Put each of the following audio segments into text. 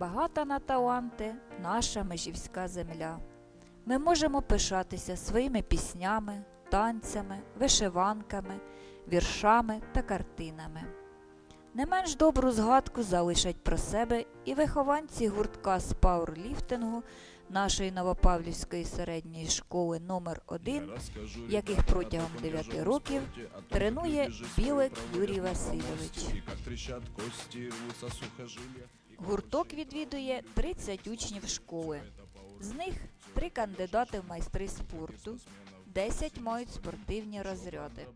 Багата на таланти наша межівська земля. Ми можемо пишатися своїми піснями, танцями, вишиванками, віршами та картинами. Не менш добру згадку залишать про себе і вихованці гуртка з пауерліфтингу нашої Новопавлівської середньої школи номер 1 яких протягом 9 років тренує Білик Юрій Васильович. Гурток відвідує 30 учнів школи. З них три кандидати в майстри спорту, 10 мають спортивні розряди.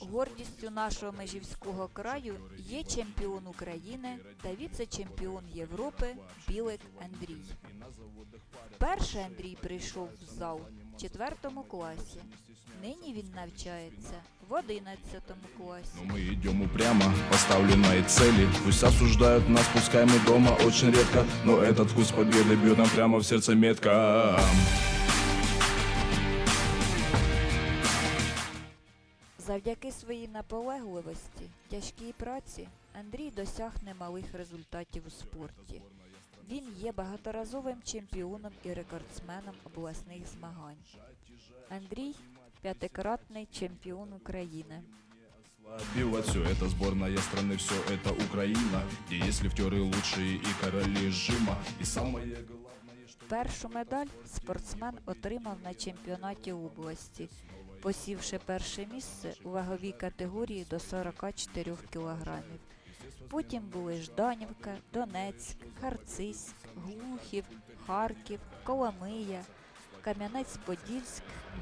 Гордістю нашого межівського краю є чемпіон України та віце-чемпіон Європи Білик Андрій. Перший Андрій прийшов в зал в 4 класі. Нині він навчається в 11 класі. Но мы идем упрямо, поставленной цели Пусть осуждают нас, пускай мы дома очень редко Но этот вкус победы бьет нам прямо в сердце метко Завдяки своїй наполегливості, тяжкій праці Андрій досяг немалих результатів у спорті. Він є багаторазовим чемпіоном і рекордсменом обласних змагань. Андрій п'ятикратний чемпіон України. Слабила все это сборная страны, все это Украина Где есть лифтеры лучшие и короли жима И самое главное, что Першу медаль спортсмен отримав на чемпіонаті області, посівши перше місце у ваговій категорії до 44 кілограмів. Потім були Жданівка, Донецьк, Харциськ, Глухів, Харків, Коломия, Кам'янець-Подільськ,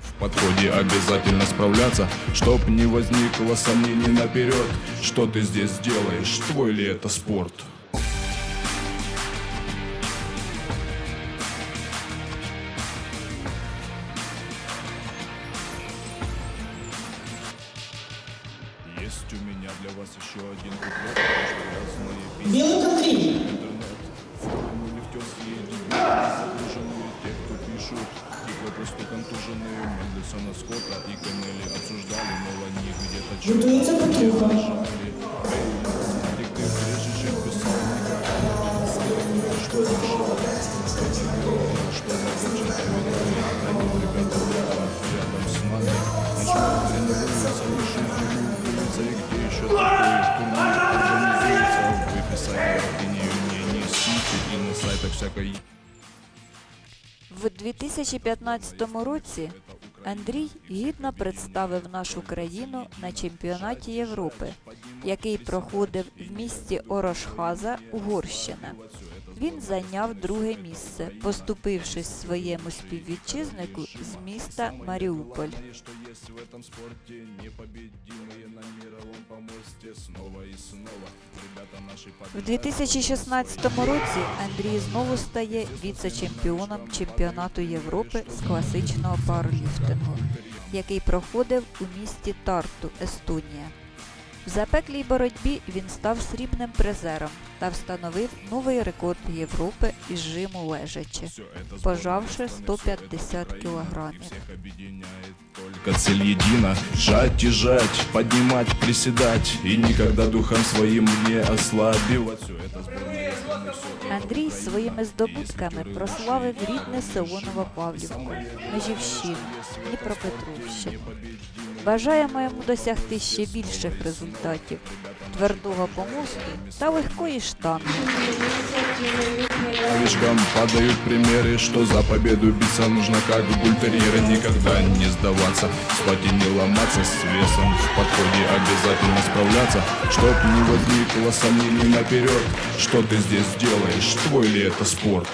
в подходе обязательно справляться Чтоб не возникло сомнений наперед Что ты здесь делаешь, твой ли это спорт? вас еще один куплет Грязные песни Белый Андрей. интернет Формы лифтерские дебюты Заслуженные те, кто пишут Тихо просто контуженные Мендельсона Скотта и Каннелли обсуждали Мол, они где-то Готовится Петруха. решали Эй, смотри, ты прежде чем писал никак Что мешало Что закончил Они ребята В 2015 році Андрій гідно представив нашу країну на чемпіонаті Європи, який проходив в місті Орошхаза, Угорщина. Він зайняв друге місце, поступившись своєму співвітчизнику з міста Маріуполь. Есть в этом спорте Непобедимые на мировом помосте Снова и снова Ребята наши В 2016 році Андрій знову стає віце-чемпіоном чемпіонату Європи з класичного парліфтингу, який проходив у місті Тарту, Естонія. В запеклій боротьбі він став срібним призером та встановив новий рекорд Європи із жиму лежачи, Все это пожавши сборная страны, всё это 150 Украина. килограммов. И Всех объединяет только цель едина Жать и жать, поднимать, приседать И никогда духом своим не ослабевать Все это сборная страны, все это Андрій своїми здобутками прославив рідне село Новопавлівку, Межівщину, Дніпропетровщину. Бажаємо йому досягти ще більших результатів, твердого помосту та легкої штанги. Новичкам падают примеры, что за победу биться нужно как бультерьеры Никогда не сдаваться, спать и не ломаться С весом в подходе обязательно справляться Чтоб не возникло сомнений наперед Что ты здесь делаешь, твой ли это спорт?